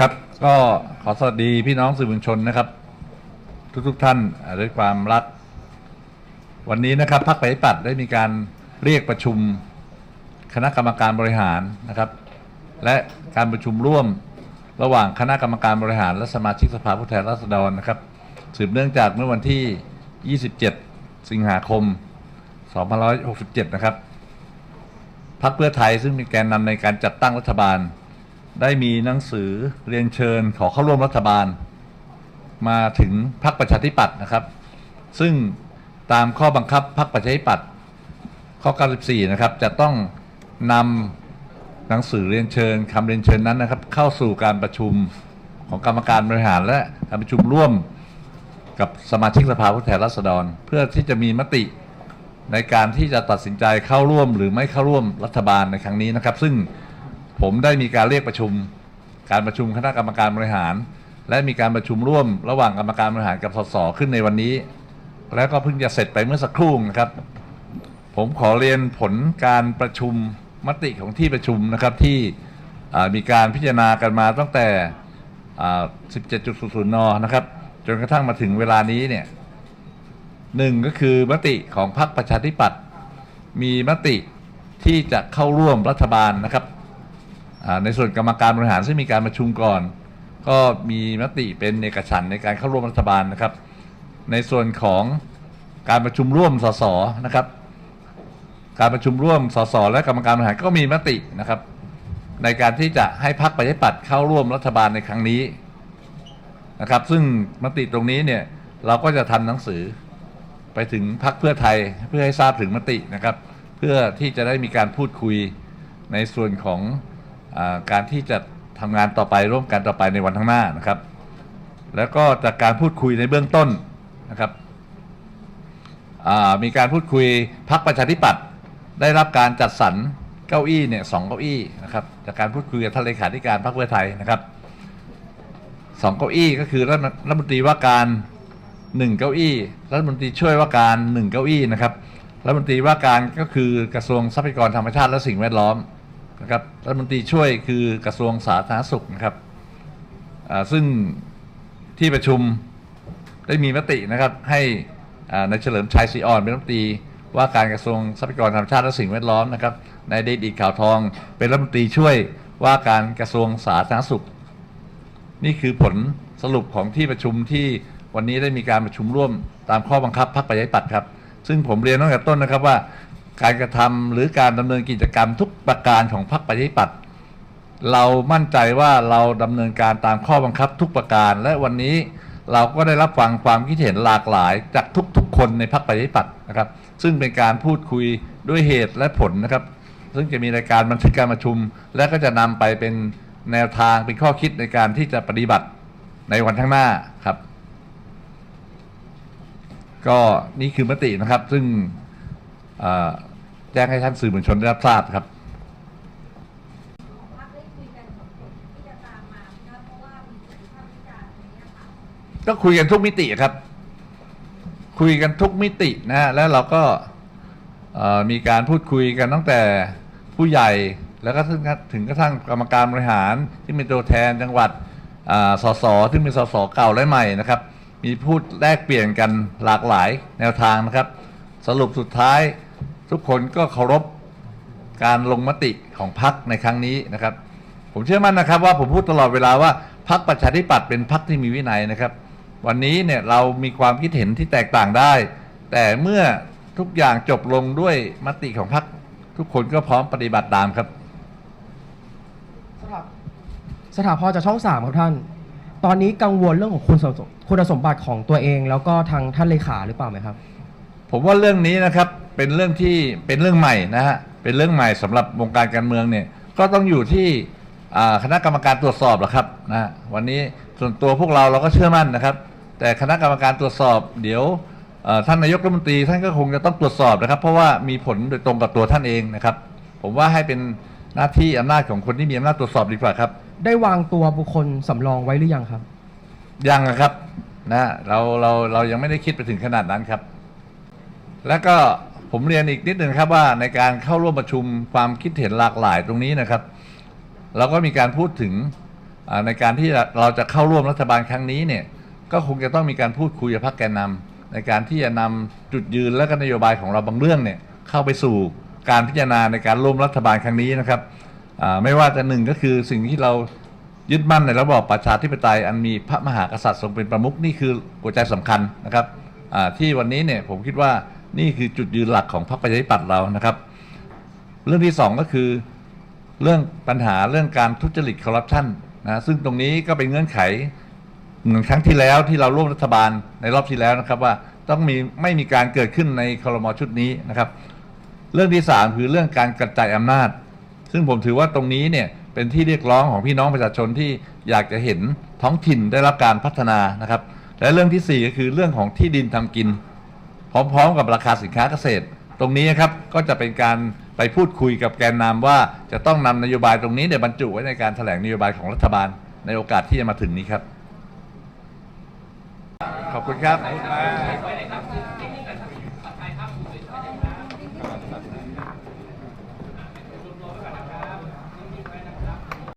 ครับก็ขอสวัสดีพี่น้องสื่อมวลชนนะครับ ทุกๆทท่านด้วยความรัก วันนี้นะครับพรรคประชาธิปัตย์ได้มีการเรียกประชุมคณะกรรมการบริหารนะครับ และการประชุมร่วมระหว่างคณะกรรมการบริหาร และสมาชิกสภาผู้แทนราษฎรนะครับ สืบเนื่องจากเมื่อวันที่ 27 สิงหาคม 2567 นะครับพรรคเพื่อไทยซึ่งมีแกนนำในการจัดตั้งรัฐบาล ได้มีหนังสือเรียนเชิญขอเข้าร่วมรัฐบาล มาถึงพรรคประชาธิปัตย์นะครับ ซึ่งตามข้อบังคับพรรคประชาธิปัตย์ข้อ 94 นะครับ จะต้องนำหนังสือเรียนเชิญคำเรียนเชิญนั้นนะครับ เข้าสู่การประชุมของกรรมการบริหารและการประชุมร่วมกับสมาชิกสภาผู้แทนราษฎร เพื่อที่จะมีมติในการที่จะตัดสินใจเข้าร่วมหรือไม่เข้าร่วมรัฐบาลในครั้งนี้นะครับ ซึ่ง ผมได้มีการเรียกประชุม การประชุมคณะกรรมการบริหาร และมีการประชุมร่วมระหว่างกรรมการบริหารกับสสขึ้นในวันนี้ แล้วก็เพิ่งจะเสร็จไปเมื่อสักครู่นะครับ ผมขอเรียนผลการประชุมมติของที่ประชุมนะครับที่มีการพิจารณากันมาตั้งแต่ 17.00 น นะครับจนกระทั่งมาถึงเวลานี้เนี่ยหนึ่งก็คือมติของพรรคประชาธิปัตย์มีมติที่จะเข้าร่วมรัฐบาลนะครับ ในส่วนกรรมการบริหารซึ่งมีการประชุมก่อน ก็มีมติเป็นเอกฉันในการเข้าร่วมรัฐบาลนะครับ ในส่วนของการประชุมร่วมสสนะครับ การประชุมร่วมสสและกรรมการบริหารก็มีมตินะครับ ในการที่จะให้พรรคประชาธิปัตย์เข้าร่วมรัฐบาลในครั้งนี้นะครับ ซึ่งมติตรงนี้เนี่ยเราก็จะทำหนังสือไปถึงพรรคเพื่อไทยเพื่อให้ทราบถึงมตินะครับ เพื่อที่จะได้มีการพูดคุยในส่วนของ การที่จะทำงานต่อไปร่วมกันต่อไปในวันข้างหน้านะครับ แล้วก็จากการพูดคุยในเบื้องต้นนะครับมีการพูดคุยพักประชาธิปัตย์ได้รับการจัดสรรเก้าอี้เนี่ยสองเก้าอี้นะครับจากการพูดคุยกับท่านเลขาธิการพรรคเพื่อไทยนะครับสองเก้าอี้ก็คือรัฐรัฐมนตรีว่าการหนึ่งเก้าอี้รัฐมนตรีช่วยว่าการหนึ่งเก้าอี้นะครับรัฐมนตรีว่าการก็คือกระทรวงทรัพยากรธรรมชาติและสิ่งแวดล้อม นะครับรัฐมนตรีช่วยคือกระทรวงสาธารณสุขนะครับซึ่งที่ประชุมได้มีมตินะครับให้นายเฉลิมชัยศรีอ่อนเป็นรัฐมนตรีว่าการกระทรวงทรัพยากรธรรมชาติและสิ่งแวดล้อมนะครับนายเดชอิดข่าวทอง เป็นรัฐมนตรีช่วยว่าการกระทรวงสาธารณสุข นี่คือผลสรุปของที่ประชุมที่วันนี้ได้มีการประชุมร่วมตามข้อบังคับพรรคประชาธิปัตย์ครับ ซึ่งผมเรียนตั้งแต่ต้นนะครับว่า การกระทำหรือการดำเนินกิจกรรมทุกประการของพรรคประชาธิปัตย์เรามั่นใจว่าเราดำเนินการตามข้อบังคับทุกประการ และวันนี้เราก็ได้รับฟังความคิดเห็นหลากหลายจากทุกๆ คนในพรรคประชาธิปัตย์นะครับ ซึ่งเป็นการพูดคุยด้วยเหตุและผลนะครับ ซึ่งจะมีรายการบันทึกการประชุม และก็จะนำไปเป็นแนวทางเป็นข้อคิดในการที่จะปฏิบัติในวันข้างหน้าครับ ก็นี่คือมตินะครับซึ่งอ่อ แจ้งให้ท่านสื่อมวลชนได้รับทราบครับของพรรคได้คุยกันกับผลที่จะตามมาไหมคะเพราะว่ามีเสียงวิพากษ์วิจารณ์ตรงนี้ค่ะก็คุยกันทุกมิติครับ คุยกันทุกมิตินะฮะแล้วเราก็เอ่อมีการพูดคุยกันตั้งแต่ผู้ใหญ่แล้วก็ถึงถึงกระทั่งกรรมการบริหารที่เป็นตัวแทนจังหวัดอ่าสสที่เป็นสสเก่าและใหม่นะครับ มีพูดแลกเปลี่ยนกันหลากหลายแนวทางนะครับ สรุปสุดท้าย ทุกคนก็เคารพการลงมติของพรรคในครั้งนี้นะครับ ผมเชื่อมั่นนะครับว่าผมพูดตลอดเวลาว่าพรรคประชาธิปัตย์เป็นพรรคที่มีวินัยนะครับ วันนี้เนี่ยเรามีความคิดเห็นที่แตกต่างได้ แต่เมื่อทุกอย่างจบลงด้วยมติของพรรคทุกคนก็พร้อมปฏิบัติตามครับ สถาสถาพรจากช่องสามครับท่าน ตอนนี้กังวลเรื่องของคุณสมคุณสมบัติของตัวเอง แล้วก็ทางท่านเลขาหรือเปล่าไหมครับ ผมว่าเรื่องนี้นะครับ เป็นเรื่องที่เป็นเรื่องใหม่นะฮะเป็นเรื่องใหม่สำหรับวงการการเมืองเนี่ยก็ต้องอยู่ที่อ่าคณะกรรมการตรวจสอบแหละครับนะฮะวันนี้ส่วนตัวพวกเราเราก็เชื่อมั่นนะครับ แต่คณะกรรมการตรวจสอบ เดี๋ยวเอ่อท่านนายกรัฐมนตรีท่านก็คงจะต้องตรวจสอบนะครับ เพราะว่ามีผลโดยตรงกับตัวท่านเองนะครับ ผมว่าให้เป็นหน้าที่อำนาจของคนที่มีอำนาจตรวจสอบดีกว่าครับ ได้วางตัวบุคคลสำรองไว้หรือยังครับ ยังนะครับนะเราเราเรายังไม่ได้คิดไปถึงขนาดนั้นครับ แล้วก็ ผมเรียนอีกนิดหนึ่งครับว่าในการเข้าร่วมประชุมความคิดเห็นหลากหลายตรงนี้นะครับ เราก็มีการพูดถึงในการที่เราจะเข้าร่วมรัฐบาลครั้งนี้เนี่ยก็คงจะต้องมีการพูดคุยกับพรรคแกนนำในการที่จะนำจุดยืนและก็นโยบายของเราบางเรื่องเนี่ยเข้าไปสู่การพิจารณาในการร่วมรัฐบาลครั้งนี้นะครับไม่ว่าจะหนึ่งก็คือสิ่งที่เรายึดมั่นในระบอบประชาธิปไตยอันมีพระมหากษัตริย์ทรงเป็นประมุขนี่คือหัวใจสำคัญนะครับที่วันนี้เนี่ยผมคิดว่า นี่คือจุดยืนหลักของพรรคประชาธิปัตย์เรานะครับ เรื่องที่สองก็คือ เรื่องปัญหาเรื่องการทุจริตคอร์รัปชันนะซึ่งตรงนี้ก็เป็นเงื่อนไขเหมือนครั้งที่แล้วที่เราร่วมรัฐบาลในรอบที่แล้วนะครับว่าต้องมีไม่มีการเกิดขึ้นในคอรมอชุดนี้นะครับ เรื่องที่สามคือเรื่องการกระจายอำนาจ ซึ่งผมถือว่าตรงนี้เนี่ยเป็นที่เรียกร้องของพี่น้องประชาชนที่อยากจะเห็นท้องถิ่นได้รับการพัฒนานะครับ และเรื่องที่สี่ก็คือเรื่องของที่ดินทำกิน พร้อมๆ กับราคาสินค้าเกษตร ตรงนี้นะครับก็จะเป็นการไปพูดคุยกับแกนนำว่าจะต้องนำนโยบายตรงนี้เนี่ยบรรจุไว้ในการแถลงนโยบายของรัฐบาลในโอกาสที่จะมาถึงนี้ครับ ขอบคุณครับ